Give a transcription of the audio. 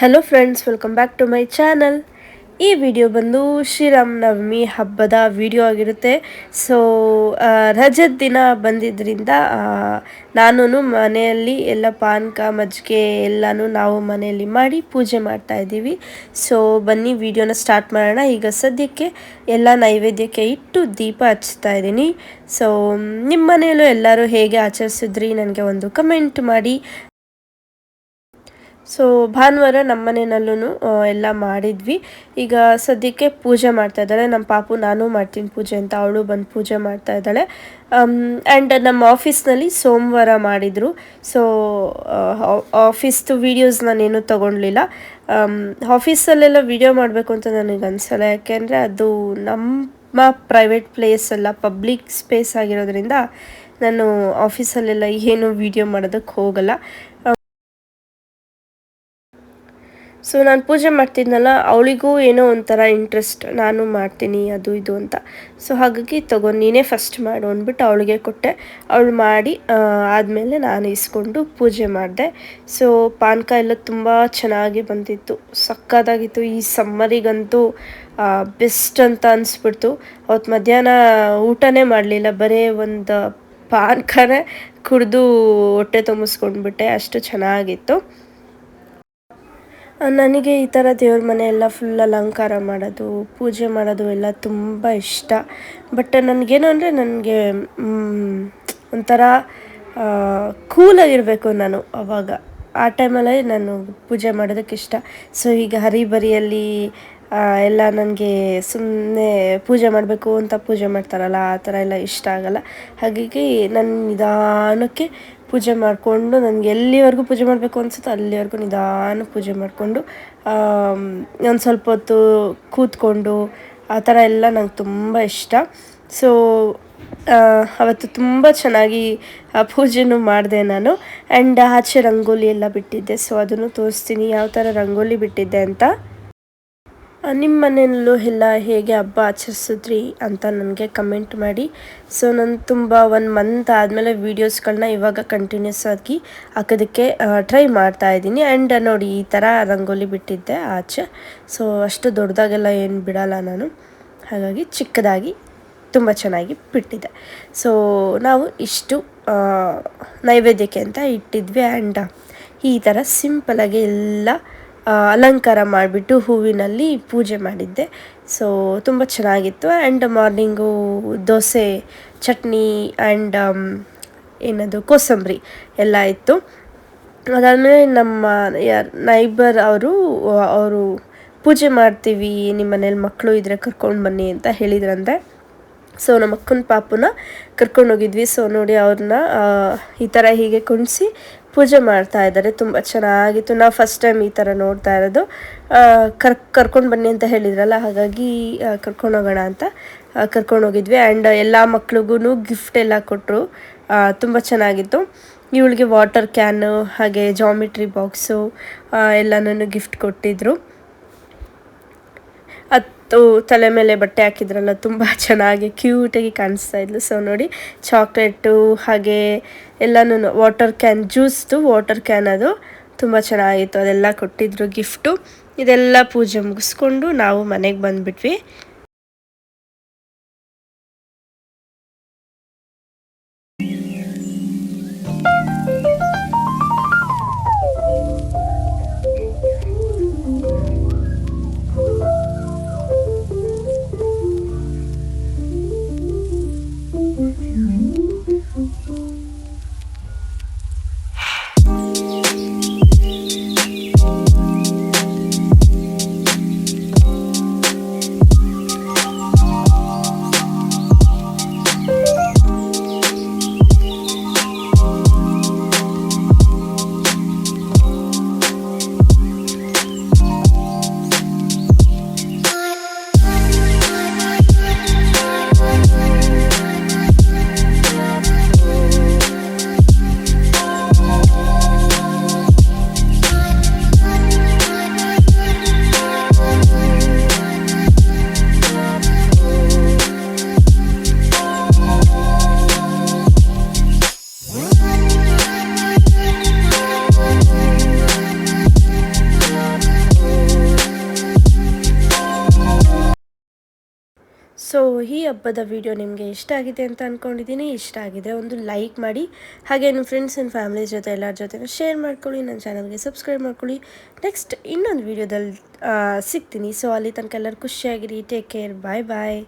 Hello friends welcome back to my channel ಈ video ಬಂದು ಶ್ರೀರಾಮನವಮಿ ಹಬ್ಬದ ವಿಡಿಯೋ ಆಗಿರುತ್ತೆ. ಸೊ ರಜದ ದಿನ ಬಂದಿದ್ದರಿಂದ ನಾನು ಮನೆಯಲ್ಲಿ ಎಲ್ಲ ಪಾನಕ ಮಜ್ಜಿಗೆ ಎಲ್ಲನೂ ನಾವು ಮನೆಯಲ್ಲಿ ಮಾಡಿ ಪೂಜೆ ಮಾಡ್ತಾ ಇದ್ದೀವಿ. ಸೊ ಬನ್ನಿ ವಿಡಿಯೋನ ಸ್ಟಾರ್ಟ್ ಮಾಡೋಣ. ಈಗ ಸದ್ಯಕ್ಕೆ ಎಲ್ಲ ನೈವೇದ್ಯಕ್ಕೆ ಇಟ್ಟು ದೀಪ ಹಚ್ತಾ ಇದ್ದೀನಿ. ಸೊ ನಿಮ್ಮ ಮನೆಯಲ್ಲೂ ಎಲ್ಲರೂ ಹೇಗೆ ಆಚರಿಸಿದ್ರಿ? ನನಗೆ ಒಂದು ಕಮೆಂಟ್ ಮಾಡಿ. ಸೊ ಭಾನುವಾರ ನಮ್ಮ ಮನೆಯಲ್ಲೂ ಎಲ್ಲ ಮಾಡಿದ್ವಿ. ಈಗ ಸದ್ಯಕ್ಕೆ ಪೂಜೆ ಮಾಡ್ತಾ ಇದ್ದಾಳೆ. ನಮ್ಮ ಪಾಪು ನಾನು ಮಾಡ್ತೀನಿ ಪೂಜೆ ಅಂತ ಅವಳು ಬಂದು ಪೂಜೆ ಮಾಡ್ತಾ ಇದ್ದಾಳೆ. ಆ್ಯಂಡ್ ನಮ್ಮ ಆಫೀಸ್ನಲ್ಲಿ ಸೋಮವಾರ ಮಾಡಿದರು. ಸೊ ಆಫೀಸ್ದು ವೀಡಿಯೋಸ್ ನಾನೇನು ತೊಗೊಳ್ಲಿಲ್ಲ ಆಫೀಸಲ್ಲೆಲ್ಲ ವೀಡಿಯೋ ಮಾಡಬೇಕು ಅಂತ ನನಗೆ ಅನಿಸಲ್ಲ. ಯಾಕೆಂದರೆ ಅದು ನಮ್ಮ ಪ್ರೈವೇಟ್ ಪ್ಲೇಸ್ ಅಲ್ಲ ಪಬ್ಲಿಕ್ ಸ್ಪೇಸ್ ಆಗಿರೋದ್ರಿಂದ ನಾನು ಆಫೀಸಲ್ಲೆಲ್ಲ ಏನು ವೀಡಿಯೋ ಮಾಡೋದಕ್ಕೆ ಹೋಗಲ್ಲ. ಸೊ ನಾನು ಪೂಜೆ ಮಾಡ್ತಿದ್ನಲ್ಲ, ಅವಳಿಗೂ ಏನೋ ಒಂಥರ ಇಂಟ್ರೆಸ್ಟ್ ನಾನು ಮಾಡ್ತೀನಿ, ಅದು ಇದು ಅಂತ. ಸೊ ಹಾಗಾಗಿ ತಗೊಂಡು ನೀನೇ ಫಸ್ಟ್ ಮಾಡು ಅಂದ್ಬಿಟ್ಟು ಅವಳಿಗೆ ಕೊಟ್ಟೆ. ಅವಳು ಮಾಡಿ ಆದಮೇಲೆ ನಾನು ಇಸ್ಕೊಂಡು ಪೂಜೆ ಮಾಡಿದೆ. ಸೊ ಪಾನಕ ಎಲ್ಲ ತುಂಬ ಚೆನ್ನಾಗಿ ಬಂದಿತ್ತು. ಸಕ್ಕದಾಗಿತ್ತು ಈ ಸಮ್ಮರಿಗಂತೂ ಬೆಸ್ಟ್ ಅಂತ ಅನಿಸ್ಬಿಡ್ತು. ಅವತ್ತು ಮಧ್ಯಾಹ್ನ ಊಟನೇ ಮಾಡಲಿಲ್ಲ. ಬರೀ ಒಂದು ಪಾನಕನೇ ಕುಡಿದು ಹೊಟ್ಟೆ ತುಂಬಿಸ್ಕೊಂಡ್ಬಿಟ್ಟೆ. ಅಷ್ಟು ಚೆನ್ನಾಗಿತ್ತು. ನನಗೆ ಈ ಥರ ದೇವ್ರ ಮನೆ ಎಲ್ಲ ಫುಲ್ ಅಲಂಕಾರ ಮಾಡೋದು, ಪೂಜೆ ಮಾಡೋದು ಎಲ್ಲ ತುಂಬ ಇಷ್ಟ. ಬಟ್ ನನಗೇನು ಅಂದರೆ ನನಗೆ ಒಂಥರ ಕೂಲಾಗಿರಬೇಕು ನಾನು ಅವಾಗ. ಆ ಟೈಮಲ್ಲೇ ನಾನು ಪೂಜೆ ಮಾಡೋದಕ್ಕೆ ಇಷ್ಟ. ಸೊ ಈಗ ಹರಿಬರಿಯಲ್ಲಿ ಎಲ್ಲ ನನಗೆ ಸುಮ್ಮನೆ ಪೂಜೆ ಮಾಡಬೇಕು ಅಂತ ಪೂಜೆ ಮಾಡ್ತಾರಲ್ಲ, ಆ ಥರ ಎಲ್ಲ ಇಷ್ಟ ಆಗಲ್ಲ. ಹಾಗಾಗಿ ನನ್ನ ನಿಧಾನಕ್ಕೆ ಪೂಜೆ ಮಾಡಿಕೊಂಡು ನನಗೆ ಎಲ್ಲಿವರೆಗೂ ಪೂಜೆ ಮಾಡಬೇಕು ಅನಿಸುತ್ತೋ ಅಲ್ಲಿವರೆಗೂ ನಿಧಾನ ಪೂಜೆ ಮಾಡಿಕೊಂಡು ಒಂದು ಸ್ವಲ್ಪ ಹೊತ್ತು ಕೂತ್ಕೊಂಡು ಆ ಥರ ಎಲ್ಲ ನಂಗೆ ತುಂಬ ಇಷ್ಟ. ಸೊ ಅವತ್ತು ತುಂಬ ಚೆನ್ನಾಗಿ ಪೂಜೆನೂ ಮಾಡಿದೆ ನಾನು. ಆ್ಯಂಡ್ ಆಚೆ ರಂಗೋಲಿ ಎಲ್ಲ ಬಿಟ್ಟಿದ್ದೆ ಸೊ ಅದನ್ನು ತೋರಿಸ್ತೀನಿ. ಯಾವ ಥರ ರಂಗೋಲಿ ಬಿಟ್ಟಿದ್ದೆ ಅಂತ. ನಿಮ್ಮ ಮನೆಯಲ್ಲೂ ಎಲ್ಲ ಹೇಗೆ ಹಬ್ಬ ಆಚರಿಸಿದ್ರಿ ಅಂತ ನನಗೆ ಕಮೆಂಟ್ ಮಾಡಿ. ಸೊ ನಾನು ತುಂಬ ಒನ್ ಮಂತ್ ಆದಮೇಲೆ ವೀಡಿಯೋಸ್ಗಳನ್ನ ಇವಾಗ ಕಂಟಿನ್ಯೂಸ್ ಆಗಿ ಹಾಕೋದಕ್ಕೆ ಟ್ರೈ ಮಾಡ್ತಾ ಇದ್ದೀನಿ. ಆ್ಯಂಡ್ ನೋಡಿ, ಈ ಥರ ರಂಗೋಲಿ ಬಿಟ್ಟಿದ್ದೆ ಆಚೆ. ಸೊ ಅಷ್ಟು ದೊಡ್ಡದಾಗೆಲ್ಲ ಏನು ಬಿಡಲ್ಲ ನಾನು. ಹಾಗಾಗಿ ಚಿಕ್ಕದಾಗಿ ತುಂಬ ಚೆನ್ನಾಗಿ ಬಿಟ್ಟಿದ್ದೆ ಸೊ ನಾವು ಇಷ್ಟು ನೈವೇದ್ಯಕ್ಕೆ ಅಂತ ಇಟ್ಟಿದ್ವಿ. ಆ್ಯಂಡ್ ಈ ಥರ ಸಿಂಪಲಾಗಿ ಎಲ್ಲ ಅಲಂಕಾರ ಮಾಡಿಬಿಟ್ಟು ಹೂವಿನಲ್ಲಿ ಪೂಜೆ ಮಾಡಿದ್ದೆ. ಸೊ ತುಂಬ ಚೆನ್ನಾಗಿತ್ತು. And morning dosa, chutney and ಏನದು, ಕೋಸಂಬರಿ ಎಲ್ಲ ಇತ್ತು. ಅದಾದಮೇಲೆ ನಮ್ಮ ನೈಬರ್ ಅವರು ಅವರು ಪೂಜೆ ಮಾಡ್ತೀವಿ, ನಿಮ್ಮ ಮನೇಲಿ ಮಕ್ಕಳು ಇದ್ದರೆ ಕರ್ಕೊಂಡು ಬನ್ನಿ ಅಂತ ಹೇಳಿದ್ರಂತೆ. ಸೊ ನಮ್ಮ ಅಕ್ಕನ ಪಾಪುನ ಕರ್ಕೊಂಡೋಗಿದ್ವಿ ಸೊ ನೋಡಿ ಅವ್ರನ್ನ ಈ ಥರ ಹೀಗೆ ಕುಣಿಸಿ ಪೂಜೆ ಮಾಡ್ತಾ ಇದ್ದಾರೆ. ತುಂಬ ಚೆನ್ನಾಗಿತ್ತು. ನಾವು ಫಸ್ಟ್ ಟೈಮ್ ಈ ಥರ ನೋಡ್ತಾ ಇರೋದು. ಕರ್, ಕರ್ಕೊಂಡು ಬನ್ನಿ ಅಂತ ಹೇಳಿದ್ರಲ್ಲ, ಹಾಗಾಗಿ ಕರ್ಕೊಂಡು ಹೋಗೋಣ ಅಂತ ಕರ್ಕೊಂಡು ಹೋಗಿದ್ವಿ. ಆ್ಯಂಡ್ ಎಲ್ಲ ಮಕ್ಳಿಗೂ ಗಿಫ್ಟ್ ಎಲ್ಲ ಕೊಟ್ಟರು ತುಂಬ ಚೆನ್ನಾಗಿತ್ತು. ಇವಳಿಗೆ ವಾಟರ್ ಕ್ಯಾನು ಹಾಗೆ ಜಾಮಿಟ್ರಿ ಬಾಕ್ಸು ಎಲ್ಲನೂ ಗಿಫ್ಟ್ ಕೊಟ್ಟಿದ್ರು. ಅದು ತಲೆ ಮೇಲೆ ಬಟ್ಟೆ ಹಾಕಿದ್ರಲ್ಲ, ತುಂಬ ಚೆನ್ನಾಗಿ ಕ್ಯೂಟಾಗಿ ಕಾಣಿಸ್ತಾ ಇದ್ಲು. ಸೊ ನೋಡಿ ಚಾಕ್ಲೇಟು ಹಾಗೆ ಎಲ್ಲನೂ ವಾಟರ್ ಕ್ಯಾನ್ ಜ್ಯೂಸ್ದು ವಾಟರ್ ಕ್ಯಾನ್ ಅದು ತುಂಬ ಚೆನ್ನಾಗಿತ್ತು. ಅದೆಲ್ಲ ಕೊಟ್ಟಿದ್ರು ಗಿಫ್ಟು ಇದೆಲ್ಲ ಪೂಜೆ ಮುಗಿಸ್ಕೊಂಡು ನಾವು ಮನೆಗೆ ಬಂದುಬಿಟ್ವಿ. ಸೊ ಈ ಹಬ್ಬದ ವಿಡಿಯೋ ನಿಮಗೆ ಇಷ್ಟ ಆಗಿದೆ ಅಂತ ಅಂದ್ಕೊಂಡಿದ್ದೀನಿ ಇಷ್ಟ ಆಗಿದೆ ಒಂದು ಲೈಕ್ ಮಾಡಿ. ಹಾಗೆ ನಿಮ್ಮ ಫ್ರೆಂಡ್ಸ್ ಆ್ಯಂಡ್ ಫ್ಯಾಮಿಲಿ ಜೊತೆ, ಎಲ್ಲರ ಜೊತೆ ಶೇರ್ ಮಾಡ್ಕೊಳ್ಳಿ. ನನ್ನ ಚಾನಲ್ಗೆ ಸಬ್ಸ್ಕ್ರೈಬ್ ಮಾಡ್ಕೊಳ್ಳಿ. ನೆಕ್ಸ್ಟ್ ಇನ್ನೊಂದು ವಿಡಿಯೋದಲ್ಲಿ ಸಿಗ್ತೀನಿ. ಸೊ ಅಲ್ಲಿ ತನಕ ಎಲ್ಲರೂ ಖುಷಿಯಾಗಿರಿ. ಟೇಕ್ ಕೇರ್ ಬಾಯ್ ಬಾಯ್